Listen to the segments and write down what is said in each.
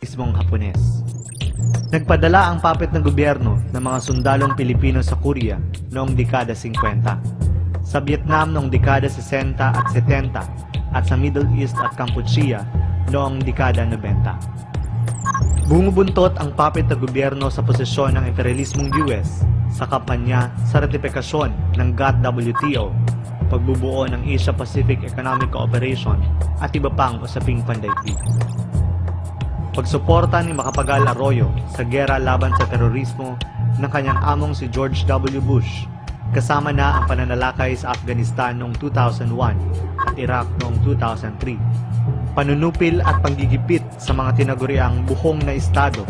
mismong Hapones. Nagpadala ang puppet ng gobyerno ng mga sundalong Pilipino sa Korea noong dekada 50, sa Vietnam noong dekada 60 at 70, at sa Middle East at Cambodia noong dekada 90. Bumubuntot ang puppet ng gobyerno sa posisyon ng imperialismong US sa kampanya sa ratifikasyon ng GATT-WTO, pagbubuo ng Asia-Pacific Economic Cooperation at iba pang usaping pandaigdig. Pagsuporta ni Macapagal Arroyo sa gera laban sa terorismo ng kanyang among si George W. Bush, kasama na ang pananalakay sa Afghanistan noong 2001 at Iraq noong 2003. Panunupil at panggigipit sa mga tinaguriang buhong na estado,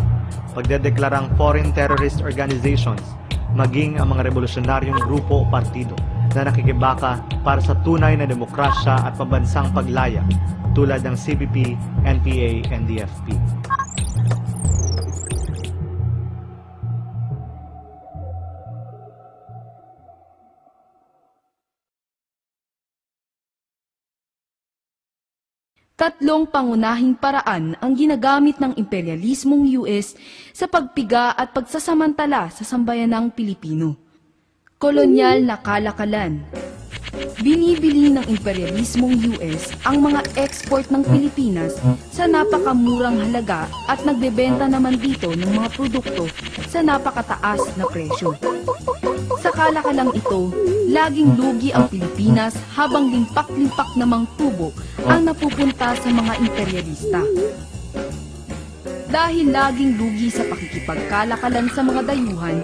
pagdedeklarang foreign terrorist organizations, maging ang mga revolusyonaryong grupo o partido na nakikibaka para sa tunay na demokrasya at pambansang paglaya tulad ng CPP, NPA, NDFP. Tatlong pangunahing paraan ang ginagamit ng imperialismong US sa pagpiga at pagsasamantala sa sambayanang Pilipino. Kolonyal na kalakalan. Binibili ng imperialismong US ang mga export ng Pilipinas sa napakamurang halaga at nagbebenta naman dito ng mga produkto sa napakataas na presyo. Sa kalakalang ito, laging lugi ang Pilipinas habang limpak-limpak namang tubo ang napupunta sa mga imperialista. Dahil laging lugi sa pakikipagkalakalan sa mga dayuhan,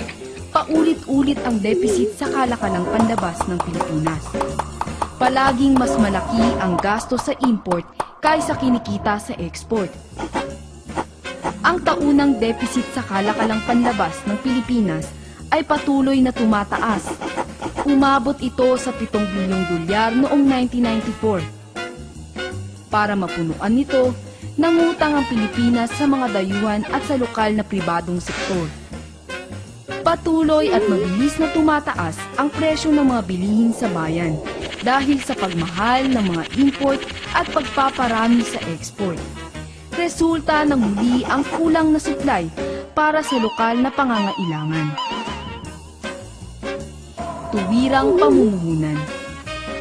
paulit-ulit ang deficit sa kalakalang panlabas ng Pilipinas. Palaging mas malaki ang gasto sa import kaysa kinikita sa export. Ang taunang deficit sa kalakalang panlabas ng Pilipinas ay patuloy na tumataas. Umabot ito sa 7 bilyong dolyar noong 1994. Para mapunuan nito, nangutang ang Pilipinas sa mga dayuhan at sa lokal na pribadong sektor. Patuloy at mabilis na tumataas ang presyo ng mga bilihin sa bayan dahil sa pagmahal ng mga import at pagpaparami sa export. Resulta ng muli ang kulang na supply para sa lokal na pangangailangan. Tuwirang pamumuhunan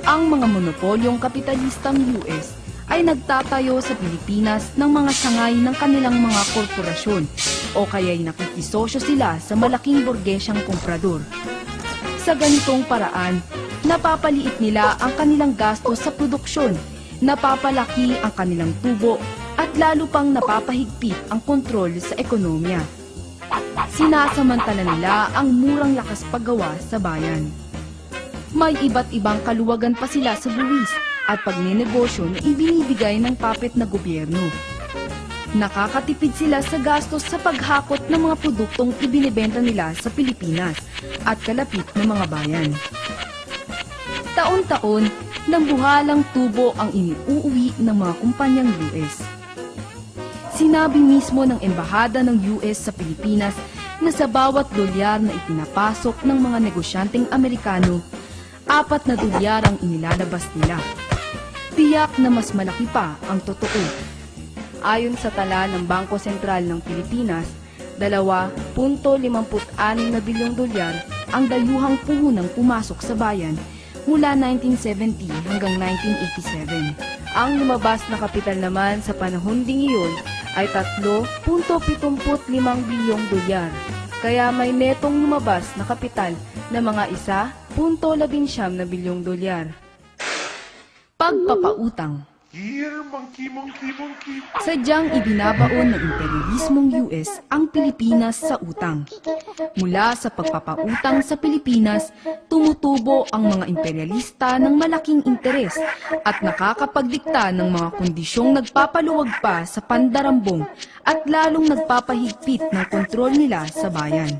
Ang mga monopolyong kapitalistang US ay nagtatayo sa Pilipinas ng mga sangay ng kanilang mga korporasyon o kaya'y nakikisosyo sila sa malaking burgesyang komprador. Sa ganitong paraan, napapaliit nila ang kanilang gastos sa produksyon, napapalaki ang kanilang tubo at lalo pang napapahigpit ang kontrol sa ekonomiya. Sinasamantala nila ang murang lakas paggawa sa bayan. May iba't ibang kaluwagan pa sila sa buwis at pagnenegosyo na ibinibigay ng papet na gobyerno. Nakakatipid sila sa gastos sa paghakot ng mga produktong ibinebenta nila sa Pilipinas at kalapit ng mga bayan. Taon-taon, nambuhalang tubo ang iniuuwi ng mga kumpanyang US. Sinabi mismo ng Embahada ng US sa Pilipinas na sa bawat dolyar na ipinapasok ng mga negosyanteng Amerikano, apat na dolyar ang inilalabas nila. Tiyak na mas malaki pa ang totoo. Ayon sa tala ng Bangko Sentral ng Pilipinas, 2.56 na bilyong dolyar ang dayuhang puhunang pumasok sa bayan mula 1970 hanggang 1987. Ang lumabas na kapital naman sa panahon ding iyon ay 3.75 bilyong dolyar. Kaya may netong lumabas na kapital na mga 1.19 na bilyong dolyar. Pagpapautang Here, monkey, monkey, monkey. Sadyang ibinabaon ng imperialismong US ang Pilipinas sa utang. Mula sa pagpapautang sa Pilipinas, tumutubo ang mga imperialista ng malaking interes at nakakapagdikta ng mga kondisyong nagpapaluwag pa sa pandarambong at lalong nagpapahigpit ng kontrol nila sa bayan.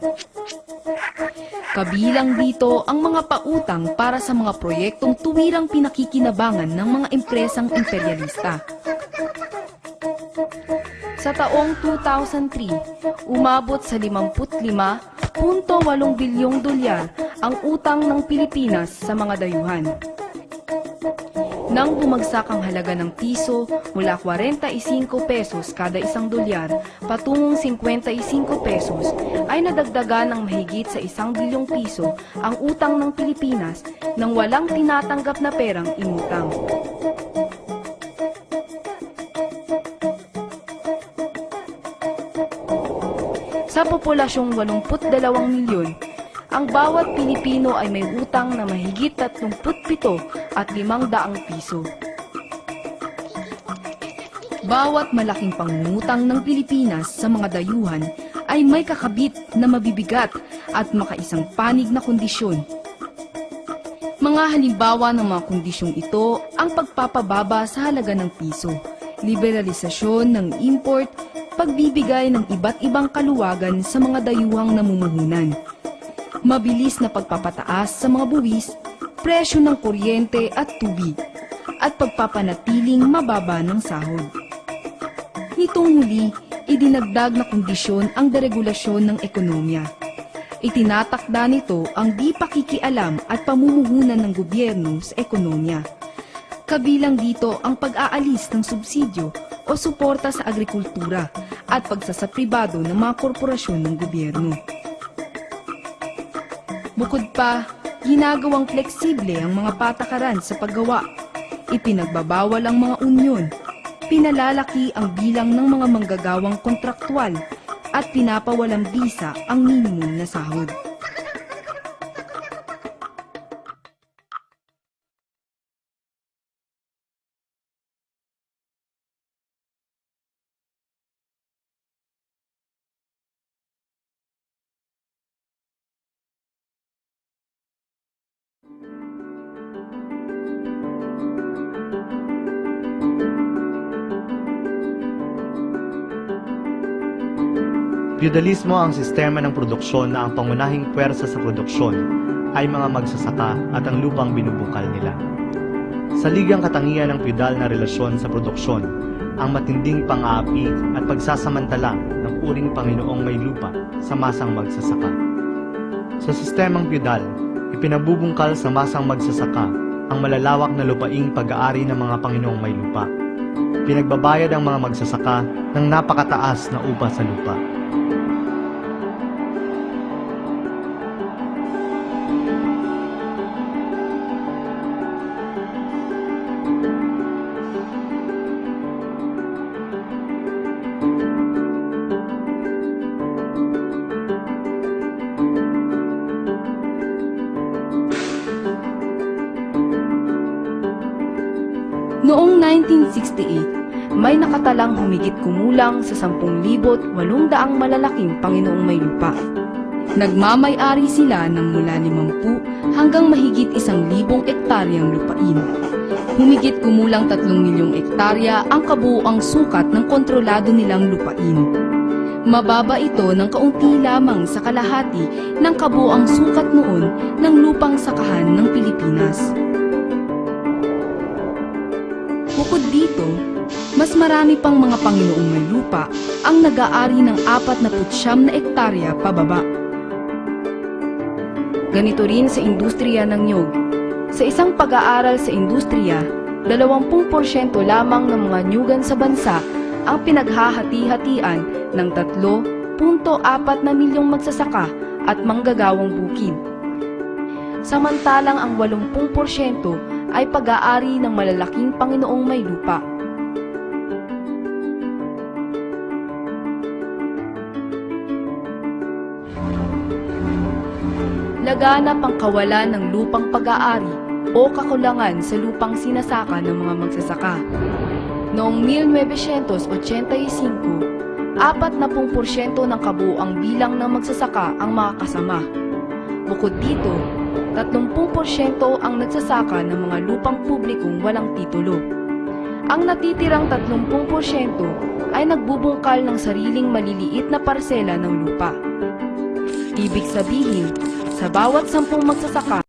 Kabilang dito ang mga pautang para sa mga proyektong tuwirang pinakikinabangan ng mga empresang imperialista. Sa taong 2003, umabot sa 55.8 bilyong dolyar ang utang ng Pilipinas sa mga dayuhan. Nang bumagsak ang halaga ng piso mula 45 pesos kada isang dolyar patungong 55 pesos, ay nadagdagan ng mahigit sa isang bilyong piso ang utang ng Pilipinas nang walang tinatanggap na perang inutang. Sa populasyong 82 milyon, ang bawat Pilipino ay may utang na mahigit 37 at 500 piso. Bawat malaking pangungutang ng Pilipinas sa mga dayuhan ay may kakabit na mabibigat at makaisang panig na kondisyon. Mga halimbawa ng mga kondisyong ito ang pagpapababa sa halaga ng piso, liberalisasyon ng import, pagbibigay ng iba't ibang kaluwagan sa mga dayuhang namumuhunan, mabilis na pagpapataas sa mga buwis, presyo ng kuryente at tubig, at pagpapanatiling mababa ng sahod. Nitong huli, idinagdag na kondisyon ang deregulasyon ng ekonomiya. Itinatakda nito ang di pakikialam at pamumuhunan ng gobyerno sa ekonomiya. Kabilang dito ang pag-aalis ng subsidyo o suporta sa agrikultura at pagsasapribado ng mga korporasyon ng gobyerno. Bukod pa, ginagawang fleksible ang mga patakaran sa paggawa. Ipinagbabawal ang mga unyon. Pinalalaki ang bilang ng mga manggagawang kontraktwal at pinapawalang bisa ang minimum na sahod. Feudalismo ang sistema ng produksyon na ang pangunahing puwersa sa produksyon ay mga magsasaka at ang lupang binubungkal nila. Sa ligang katangian ng feudal na relasyon sa produksyon, ang matinding pang-aapi at pagsasamantala ng uring Panginoong may lupa sa masang magsasaka. Sa sistemang feudal, ipinabubungkal sa masang magsasaka ang malalawak na lupaing pag-aari ng mga Panginoong may lupa. Pinagbabayad ang mga magsasaka ng napakataas na upa sa lupa. 1968, may nakatalang humigit kumulang sa 10,800 malalaking Panginoong may lupa. Nagmamay-ari sila ng mula 50 hanggang mahigit 1,000 ektaryang lupain. Humigit kumulang 3 milyong ektarya ang kabuuang sukat ng kontrolado nilang lupain. Mababa ito ng kaunti lamang sa kalahati ng kabuuang sukat noon ng lupang sakahan ng Pilipinas. Bukod dito, mas marami pang mga Panginoong may lupa ang nag-aari ng apat na putsyam na ektarya pababa. Ganito rin sa industriya ng nyog. Sa isang pag-aaral sa industriya, 20% lamang ng mga nyugan sa bansa ang pinaghahati-hatian ng 3.4 na milyong magsasaka at manggagawang bukid. Samantalang ang 80% ay pag-aari ng malalaking Panginoong may lupa. Laganap ang kawalan ng lupang pag-aari o kakulangan sa lupang sinasaka ng mga magsasaka. Noong 1985, 40% ng kabuuang bilang ng magsasaka ang makakasama. Bukod dito, 30% ang nagsasaka ng mga lupang publikong walang titulo. Ang natitirang 30% ay nagbubungkal ng sariling maliliit na parsela ng lupa. Ibig sabihin, sa bawat sampung magsasaka,